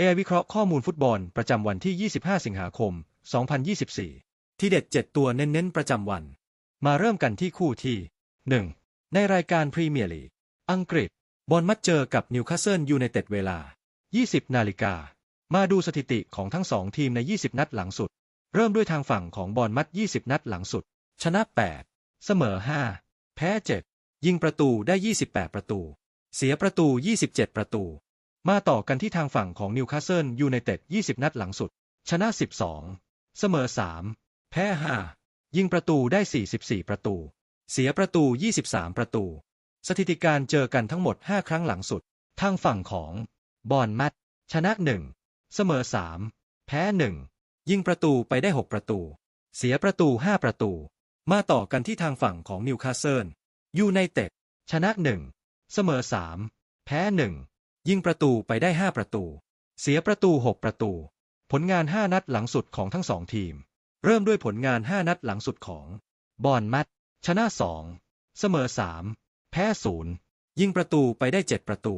AI วิเคราะห์ข้อมูลฟุตบอลประจำวันที่ 25 สิงหาคม 2024 ที่เด็ด 7 ตัวเน้นๆ ประจำวัน มาเริ่มกันที่คู่ที่ 1. ในรายการพรีเมียร์ลีก อังกฤษ บอลมัดเจอกับนิวคาสเซิลยูไนเต็ดเวลา 20 นาฬิกา มาดูสถิติของทั้งสองทีมใน 20 นัดหลังสุด เริ่มด้วยทางฝั่งของบอลมัด 20 นัดหลังสุด ชนะ 8 เสมอ 5 แพ้ 7 ยิงประตูได้ 28 ประตู เสียประตู 27 ประตู มาต่อกันที่ทางฝั่งของนิวคาสเซิลยูไนเต็ด 20 นัดหลังสุด ชนะ 12 เสมอ 3 แพ้ 5 ยิงประตูได้ 44 ประตู เสียประตู 23 ประตู สถิติการเจอกันทั้งหมด 5 ครั้งหลังสุด ทางฝั่งของบอลมัด ชนะ 1 เสมอ 3 แพ้ 1 ยิงประตูไปได้ 6 ประตู เสียประตู 5 ประตู มาต่อกันที่ทางฝั่งของนิวคาสเซิลยูไนเต็ด ชนะ 1 เสมอ 3 แพ้ 1 ยิงประตูไปได้ 5 ประตู เสียประตู 6 ประตู ผลงาน 5 นัดหลังสุดของทั้งสองทีม เริ่มด้วยผลงาน 5 นัดหลังสุดของ บอลมัด ชนะ 2 เสมอ 3 แพ้ 0 ยิงประตูไปได้ 7 ประตู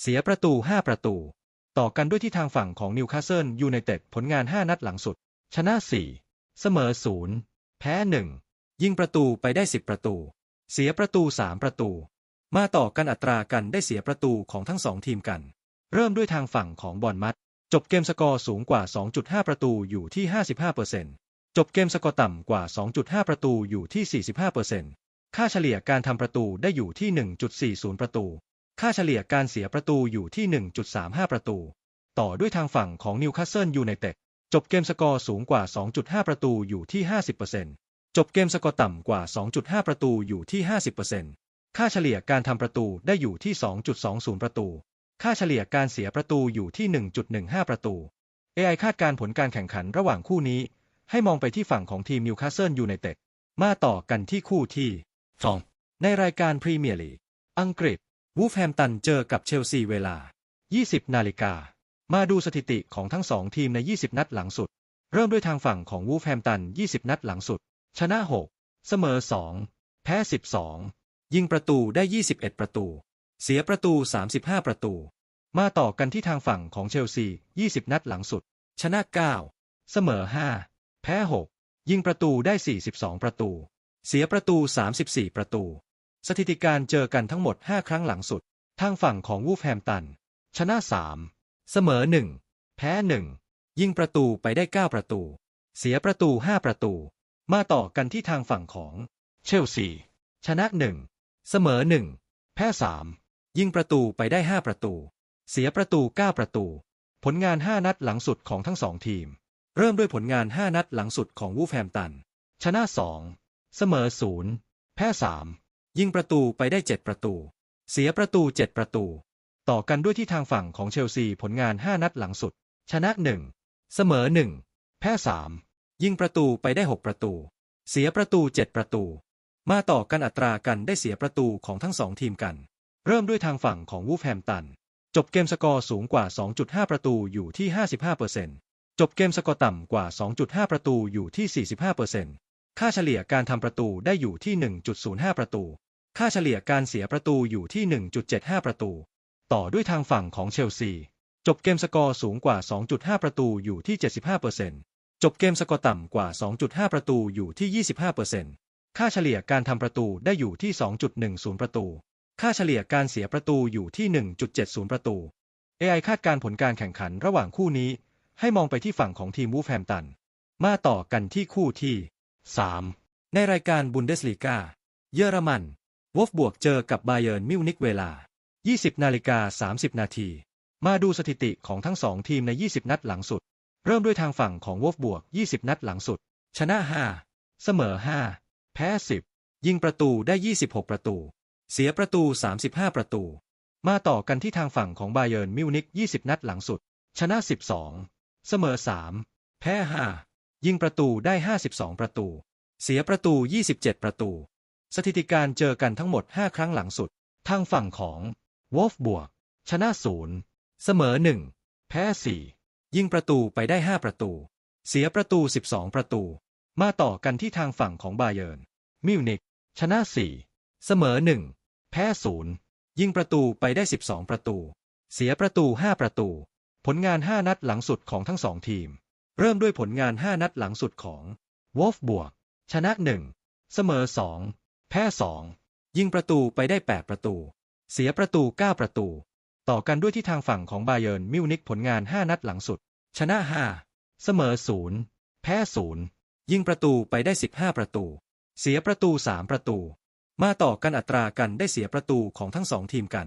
เสียประตู 5 ประตู ต่อกันด้วยที่ทางฝั่งของนิวคาสเซิลยูไนเต็ดผลงาน 5 นัดหลังสุด ชนะ 4 เสมอ 0 แพ้ 1 ยิงประตูไปได้ 10 ประตู เสียประตู 3 ประตู มาต่อกันอัตรากันได้เสียประตูของทั้งสองทีมกัน เริ่มด้วยทางฝั่งของบอลมัด จบเกมสกอร์สูงกว่า 2.5 ประตูอยู่ที่ 55%จบเกมสกอร์ต่ำกว่า 2.5 ประตูอยู่ที่ 45%ค่าเฉลี่ยการทำประตูได้อยู่ที่ 1.40 ประตู ค่าเฉลี่ยการเสียประตูอยู่ที่ 1.35 ประตู ต่อด้วยทางฝั่งของนิวคาสเซิลยูไนเต็ดจบเกมสกอร์สูงกว่า 2.5 ประตูอยู่ที่ 50%จบเกมสกอร์ต่ำกว่า 2.5 ประตูอยู่ที่ 50% ค่าเฉลี่ยการทำประตูได้อยู่ที่ 2.20 ประตู ค่าเฉลี่ยการเสียประตูอยู่ที่ 1.15 ประตู AI คาดการผลการแข่งขันระหว่างคู่นี้ ให้มองไปที่ฝั่งของทีมนิวคาสเซิลยูไนเต็ด มาต่อกันที่คู่ที่ 2 ในรายการพรีเมียร์ลีก อังกฤษ วูฟแฮมตันเจอกับเชลซีเวลา 20 นาฬิกา มาดูสถิติของทั้งสองทีมใน 20 นัดหลังสุด เริ่มด้วยทางฝั่งของวูฟแฮมตัน 20 นัดหลังสุด ชนะ 6 เสมอ 2 แพ้ 12 ยิงประตูได้ 21 ประตู เสียประตู 35 ประตู มาต่อกันที่ทางฝั่งของเชลซี 20 นัดหลังสุด ชนะ 9 เสมอ 5 แพ้ 6 ยิงประตูได้ 42 ประตู เสียประตู 34 ประตู สถิติการเจอกันทั้งหมด 5 ครั้งหลังสุด ทางฝั่งของวูฟแฮมตัน ชนะ 3 เสมอ 1 แพ้ 1 ยิงประตูไปได้ 9 ประตู เสียประตู 5 ประตู มาต่อกันที่ทางฝั่งของเชลซี ชนะ 1 เสมอ1แพ้3ยิงประตูไปได้5ประตู เสียประตู9ประตู ผลงาน5นัดหลังสุดของทั้งสองทีม เริ่มด้วยผลงาน5นัดหลังสุดของวูฟแฮมตัน ชนะ2เสมอ0แพ้3ยิงประตูไปได้7ประตู เสียประตู7ประตู ต่อกันด้วยที่ทางฝั่งของเชลซีผลงาน5นัดหลังสุด ชนะ1เสมอ1แพ้3ยิงประตูไปได้6ประตู เสียประตู7ประตู มาต่อกันอัตรากันได้เสียประตูของทั้งสองทีมกัน เริ่มด้วยทางฝั่งของวูฟแฮมตัน จบเกมสกอร์สูงกว่า 2.5 ประตูอยู่ที่ 55%จบเกมสกอร์ต่ำกว่า 2.5 ประตูอยู่ที่ 45%ค่าเฉลี่ยการทำประตูได้อยู่ที่ 1.05 ประตู ค่าเฉลี่ยการเสียประตูอยู่ที่ 1.75 ประตู ต่อด้วยทางฝั่งของเชลซี จบเกมสกอร์สูงกว่า 2.5 ประตูอยู่ที่ 75%จบเกมสกอร์ต่ำกว่า 2.5 ประตูอยู่ที่ 25% ค่าเฉลี่ยการทำประตูได้อยู่ที่ 2.10 ประตู ค่าเฉลี่ยการเสียประตูอยู่ที่ 1.70 ประตู AI คาดการผลการแข่งขันระหว่างคู่นี้ ให้มองไปที่ฝั่งของทีมวูฟแฮมตัน มาต่อกันที่คู่ที่ 3 ในรายการบุนเดสลีกา เยอรมันวอฟบวกเจอกับบาเยิร์นมิวนิกเวลา 20 นาฬิกา 30 นาที มาดูสถิติของทั้งสองทีมใน 20 นัดหลังสุด เริ่มด้วยทางฝั่งของวอฟบวก 20 นัดหลังสุด ชนะ 5 เสมอ 5 แพ้ 10 ยิงประตูได้ 26 ประตู เสียประตู 35 ประตู มาต่อกันที่ทางฝั่งของบาเยิร์นมิวนิก20 นัดหลังสุด ชนะ 12 เสมอ 3 แพ้ 5 ยิงประตูได้ 52 ประตู เสียประตู 27 ประตู สถิติการเจอกันทั้งหมด 5 ครั้งหลังสุด ทางฝั่งของวอฟบวก ชนะ 0 เสมอ 1 แพ้ 4 ยิงประตูไปได้ 5 ประตู เสียประตู 12 ประตู มาต่อกันที่ทางฝั่งของบาเยิร์นมิวนิกชนะ 4 เสมอ 1 แพ้ 0 ยิงประตูไปได้ 12 ประตู เสียประตู 5 ประตู ผลงาน 5 นัดหลังสุดของทั้งสองทีม เริ่มด้วยผลงาน 5 นัดหลังสุดของวอลฟบวก ชนะ 1 เสมอ 2 แพ้ 2 ยิงประตูไปได้ 8 ประตู เสียประตู 9 ประตู ต่อกันด้วยที่ทางฝั่งของบาเยิร์นมิวนิกผลงาน 5 นัดหลังสุด ชนะ 5 เสมอ 0 แพ้ 0 ยิงประตูไปได้ 15 ประตู เสียประตู 3 ประตู มาต่อกันอัตรากันได้เสียประตูของทั้งสองทีมกัน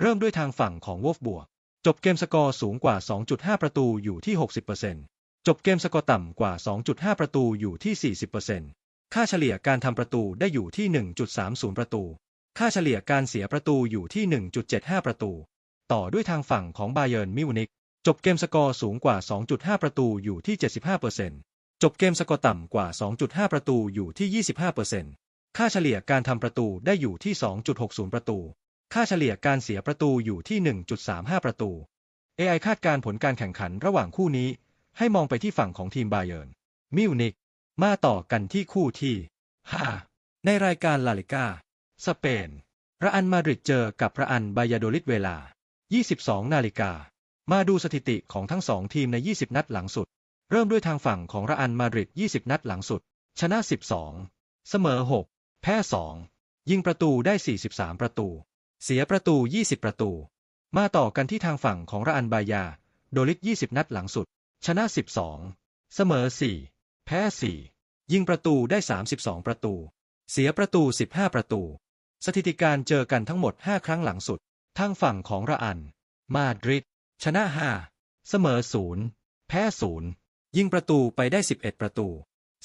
เริ่มด้วยทางฝั่งของวอฟบวก จบเกมสกอร์สูงกว่า 2.5 ประตูอยู่ที่ 60%จบเกมสกอร์ต่ำกว่า 2.5 ประตูอยู่ที่ 40%ค่าเฉลี่ยการทำประตูได้อยู่ที่ 1.30 ประตู ค่าเฉลี่ยการเสียประตูอยู่ที่ 1.75 ประตู ต่อด้วยทางฝั่งของบาเยิร์นมิวนิกจบเกมสกอร์สูงกว่า 2.5 ประตูอยู่ที่ 75% จบเกมสกอร์ต่ำกว่า 2.5 ประตูอยู่ที่ 25%ค่าเฉลี่ยการทำประตูได้อยู่ที่ 2.60 ประตู ค่าเฉลี่ยการเสียประตูอยู่ที่ 1.35 ประตู AI คาดการผลการแข่งขันระหว่างคู่นี้ ให้มองไปที่ฝั่งของทีมบาเยิร์น มิวนิก มาต่อกันที่คู่ที่ 5 ในรายการลาลิก้า สเปนระอันมาดริดเจอกับระอันบายาโดลิดเวลา 22 นาฬิกา มาดูสถิติของทั้งสองทีมใน 20 นัดหลังสุด เริ่มด้วยทางฝั่งของระอันมาดริด 20 นัดหลังสุด ชนะ 12 เสมอ 6 แพ้ 2 ยิงประตูได้ 43 ประตู เสียประตู 20 ประตู มาต่อกันที่ทางฝั่งของระอันบายา โดลิด 20 นัดหลังสุด ชนะ 12 เสมอ 4 แพ้ 4 ยิงประตูได้ 32 ประตู เสียประตู 15 ประตู สถิติการเจอกันทั้งหมด 5 ครั้งหลังสุด ทางฝั่งของระอัน มาดริด ชนะ 5 เสมอ 0 แพ้ 0 ยิงประตูไปได้ 11 ประตู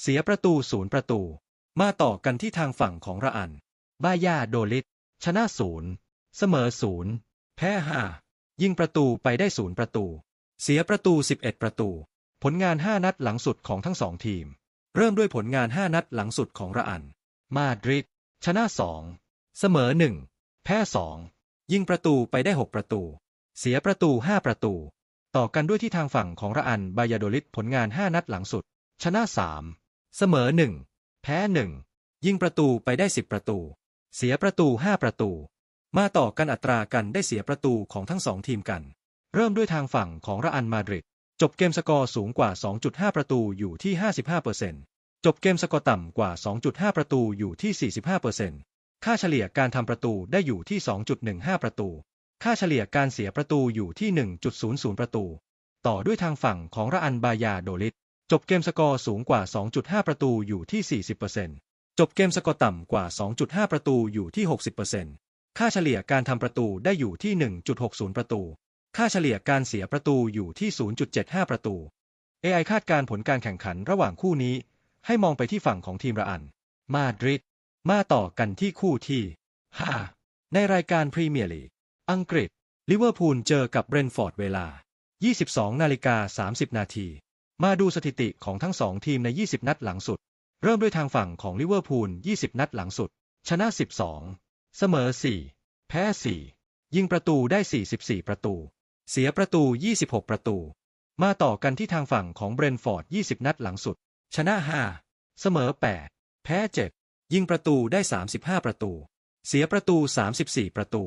เสียประตู0ประตู มาต่อกันที่ทางฝั่งของระอันบายาโดลิดชนะ0เสมอ0แพ้5ยิงประตูไปได้0ประตู เสียประตู 11 ประตู ผลงาน 5 นัดหลังสุดของทั้งสองทีม เริ่มด้วยผลงาน 5 นัดหลังสุดของระอัน มาดริด ชนะ2เสมอ1แพ้2ยิงประตูไปได้ 6 ประตู เสียประตู 5 ประตู ต่อกันด้วยที่ทางฝั่งของระอันบายาโดลิดผลงาน 5 นัดหลังสุด ชนะ 3 เสมอ 1 แพ้ 1 ยิงประตูไปได้ 10 ประตู เสียประตู 5 ประตู มาต่อกันอัตรากันได้เสียประตูของทั้งสองทีมกัน เริ่มด้วยทางฝั่งของระอันมาดริดจบเกมสกอร์สูงกว่า 2.5 ประตูอยู่ที่ 55%จบเกมสกอร์ต่ำกว่า 2.5 ประตูอยู่ที่ 45%ค่าเฉลี่ยการทำประตูได้อยู่ที่ 2.15 ประตู ค่าเฉลี่ยการเสียประตูอยู่ที่ 1.00 ประตู ต่อด้วยทางฝั่งของระอันบายาโดลิดจบเกมสกอร์สูงกว่า 2.5 ประตูอยู่ที่ 40%จบเกมสกอร์ต่ำกว่า 2.5 ประตูอยู่ที่ 60%ค่าเฉลี่ยการทำประตูได้อยู่ที่ 1.60 ประตู ค่าเฉลี่ยการเสียประตูอยู่ที่ 0.75 ประตู AI คาดการผลการแข่งขันระหว่างคู่นี้ ให้มองไปที่ฝั่งของทีมระอัน มาดริด มาต่อกันที่คู่ที่ 5 ในรายการพรีเมียร์ลีก อังกฤษ ลิเวอร์พูลเจอกับเบรนฟอร์ดเวลา 22 นาฬิกา 30 นาที มาดูสถิติของทั้งสองทีมใน 20 นัดหลังสุด เริ่มด้วยทางฝั่งของลิเวอร์พูล 20 นัดหลังสุด ชนะ 12 เสมอ 4 แพ้ 4 ยิงประตูได้ 44 ประตู เสียประตู 26 ประตู มาต่อกันที่ทางฝั่งของเบรนฟอร์ด 20 นัดหลังสุด ชนะ 5 เสมอ 8 แพ้ 7 ยิงประตูได้ 35 ประตู เสียประตู 34 ประตู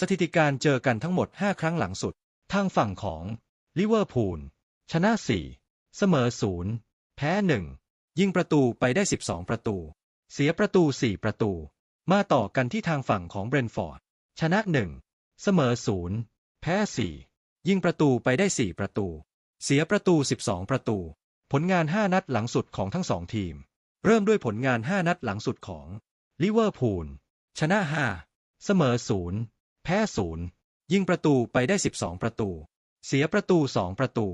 สถิติการเจอกันทั้งหมด 5 ครั้งหลังสุด ทางฝั่งของลิเวอร์พูลชนะ 4 เสมอ 0 แพ้ 1 ยิงประตูไปได้ 12 ประตู เสียประตู 4 ประตู มาต่อกันที่ทางฝั่งของเบรนฟอร์ด ชนะ 1 เสมอ 0 แพ้ 4 ยิงประตูไปได้ 4 ประตู เสียประตู 12 ประตู ผลงาน 5 นัดหลังสุดของทั้งสองทีม เริ่มด้วยผลงาน 5 นัดหลังสุดของลิเวอร์พูลชนะ 5 เสมอ 0 แพ้0ยิงประตูไปได้ 12 ประตู เสียประตู 2 ประตู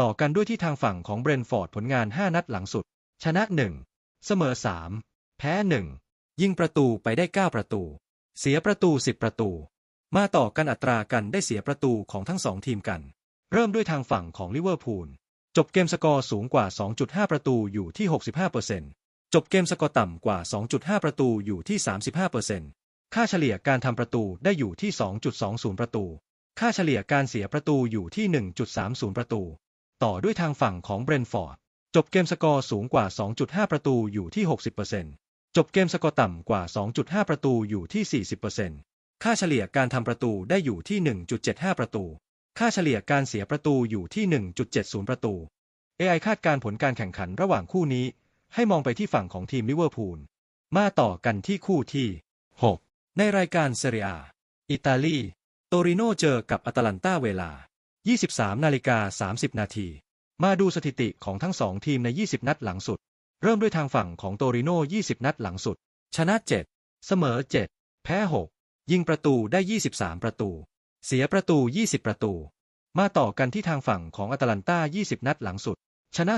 ต่อกันด้วยที่ทางฝั่งของเบรนฟอร์ดผลงาน 5 นัดหลังสุด ชนะ 1 เสมอ 3 แพ้ 1 ยิงประตูไปได้ 9 ประตู เสียประตู 10 ประตู มาต่อกันอัตรากันได้เสียประตูของทั้งสองทีมกัน เริ่มด้วยทางฝั่งของลิเวอร์พูลจบเกมสกอร์สูงกว่า 2.5 ประตูอยู่ที่ 65%จบเกมสกอร์ต่ำกว่า 2.5 ประตูอยู่ที่ 35% ค่าเฉลี่ยการทำประตูได้อยู่ที่ 2.20 ประตู ค่าเฉลี่ยการเสียประตูอยู่ที่ 1.30 ประตู ต่อด้วยทางฝั่งของเบรนฟอร์ด จบเกมสกอร์สูงกว่า 2.5 ประตูอยู่ที่ 60%จบเกมสกอร์ต่ำกว่า 2.5 ประตูอยู่ที่ 40%ค่าเฉลี่ยการทำประตูได้อยู่ที่ 1.75 ประตู ค่าเฉลี่ยการเสียประตูอยู่ที่ 1.70 ประตู AI คาดการผลการแข่งขันระหว่างคู่นี้ ให้มองไปที่ฝั่งของทีมลิเวอร์พูล มาต่อกันที่คู่ที่ 6 ในรายการเซเรียอิตาลี โตริโนเจอกับอตาลันตาเวลา 23นาฬิกา30 นาที มาดูสถิติของทั้งสองทีมใน 20 นัดหลังสุด เริ่มด้วยทางฝั่งของโตริโน 20 นัดหลังสุด ชนะ 7 เสมอ 7 แพ้ 6 ยิงประตูได้ 23 ประตู เสียประตู 20 ประตู มาต่อกันที่ทางฝั่งของอตาลันตา 20 นัดหลังสุด ชนะ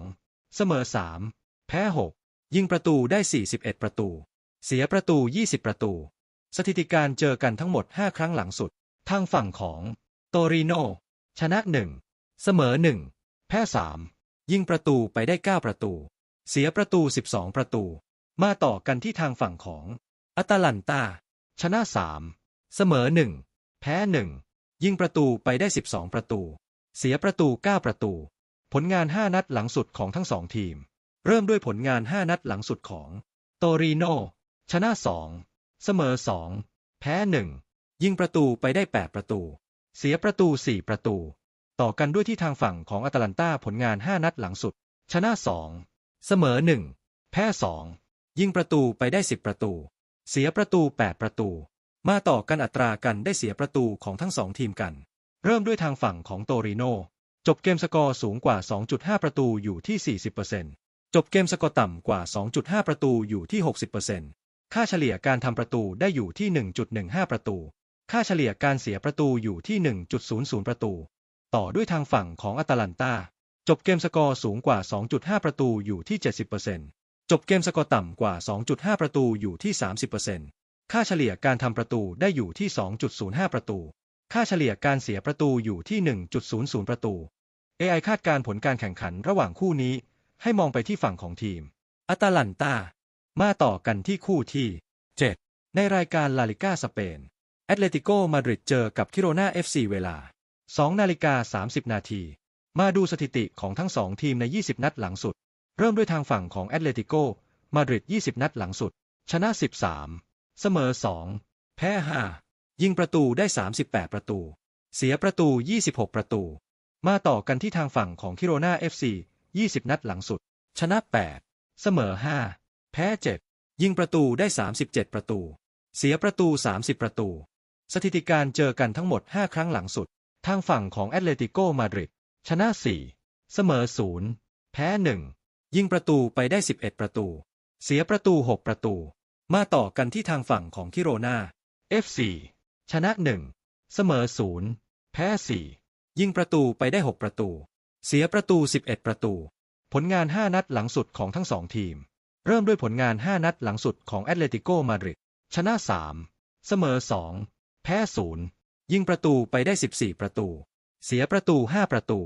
12 เสมอ 3 แพ้ 6 ยิงประตูได้ 41 ประตู เสียประตู 20 ประตู สถิติการเจอกันทั้งหมด 5 ครั้งหลังสุด ทางฝั่งของ โตริโน ชนะ1เสมอ1แพ้3ยิงประตูไปได้ 9 ประตู เสียประตู 12 ประตู มาต่อกันที่ทางฝั่งของอตาลันตา ชนะ3เสมอ1แพ้1ยิงประตูไปได้ 12 ประตู เสียประตู 9 ประตู ผลงาน 5 นัดหลังสุดของทั้งสองทีม เริ่มด้วยผลงาน 5 นัดหลังสุดของ โตริโน ชนะ 2 เสมอ 2 แพ้ 1 ยิงประตูไปได้ 8 ประตู เสียประตู 4 ประตู ต่อกันด้วยที่ทางฝั่งของอตาลันตาผลงาน 5 นัดหลังสุด ชนะ 2 เสมอ 1 แพ้ 2 ยิงประตูไปได้ 10 ประตู เสียประตู 8 ประตู มาต่อกันอัตรากันได้เสียประตูของทั้งสองทีมกัน เริ่มด้วยทางฝั่งของโตริโน จบเกมสกอร์สูงกว่า 2.5 ประตูอยู่ที่ 40%จบเกมสกอร์ต่ำกว่า 2.5 ประตูอยู่ที่ 60% ค่าเฉลี่ยการทำประตูได้อยู่ที่ 1.15 ประตู ค่าเฉลี่ยการเสียประตูอยู่ที่ 1.00 ประตู ต่อด้วยทางฝั่งของอตาลันตา จบเกมสกอร์สูงกว่า 2.5 ประตูอยู่ที่ 70%จบเกมสกอร์ต่ำกว่า 2.5 ประตูอยู่ที่ 30%ค่าเฉลี่ยการทำประตูได้อยู่ที่ 2.05 ประตู ค่าเฉลี่ยการเสียประตูอยู่ที่ 1.00 ประตู AI คาดการผลการแข่งขันระหว่างคู่นี้ ให้มองไปที่ฝั่งของทีมอตาลันตา มาต่อกันที่คู่ที่ 7 ในรายการลาลิก้าสเปน แอตเลติโกมาดริดเจอกับคิโรนา FC เวลา 2 นาฬิกา 30 นาที มาดูสถิติของทั้งสองทีมใน 20 นัดหลังสุด เริ่มด้วยทางฝั่งของแอตเลติโกมาดริด 20 นัดหลังสุด ชนะ 13 เสมอ 2 แพ้ 5 ยิงประตูได้ 38 ประตู เสียประตู 26 ประตู มาต่อกันที่ทางฝั่งของคิโรนา FC 20 นัดหลังสุด ชนะ 8 เสมอ 5 แพ้7ยิงประตูได้ 37 ประตู เสียประตู 30 ประตู สถิติการเจอกันทั้งหมด 5 ครั้งหลังสุด ทางฝั่งของแอตเลติโกมาดริดชนะ 4 เสมอ 0 แพ้ 1 ยิงประตูไปได้ 11 ประตู เสียประตู 6 ประตู มาต่อกันที่ทางฝั่งของคิโรนา FC ชนะ 1 เสมอ 0 แพ้ 4 ยิงประตูไปได้ 6 ประตู เสียประตู 11 ประตู ผลงาน 5 นัดหลังสุดของทั้งสองทีม เริ่มด้วยผลงาน 5 นัดหลังสุดของแอตเลติโกมาดริดชนะ 3 เสมอ 2 แพ้ 0 ยิงประตูไปได้ 14 ประตู เสียประตู 5 ประตู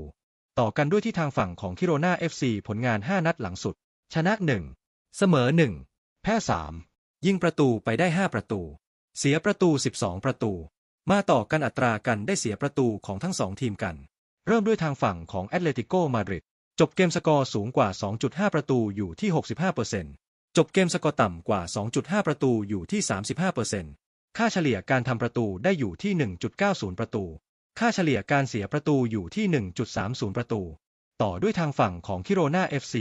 ต่อกันด้วยที่ทางฝั่งของคิโรนา FC ผลงาน 5 นัดหลังสุด ชนะ 1 เสมอ 1 แพ้ 3 ยิงประตูไปได้ 5 ประตู เสียประตู 12 ประตู มาต่อกันอัตรากันได้เสียประตูของทั้งสองทีมกัน เริ่มด้วยทางฝั่งของแอตเลติโกมาดริด จบเกมสกอร์สูงกว่า 2.5 ประตูอยู่ที่ 65%จบเกมสกอร์ต่ำกว่า 2.5 ประตูอยู่ที่ 35%ค่าเฉลี่ยการทำประตูได้อยู่ที่ 1.90 ประตู ค่าเฉลี่ยการเสียประตูอยู่ที่ 1.30 ประตู ต่อด้วยทางฝั่งของคิโรนา FC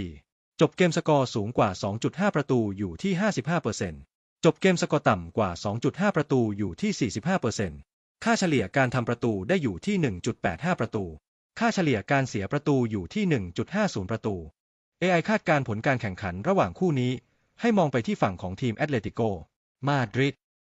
จบเกมสกอร์สูงกว่า 2.5 ประตูอยู่ที่ 55%จบเกมสกอร์ต่ำกว่า 2.5 ประตูอยู่ที่ 45%ค่าเฉลี่ยการทำประตูได้อยู่ที่ 1.85 ประตู ค่าเฉลี่ยการเสียประตูอยู่ที่ 1.50 ประตู AI คาดการ์ผลการแข่งขันระหว่างคู่นี้ ให้มองไปที่ฝั่งของทีมแอตเลติโก มาดริด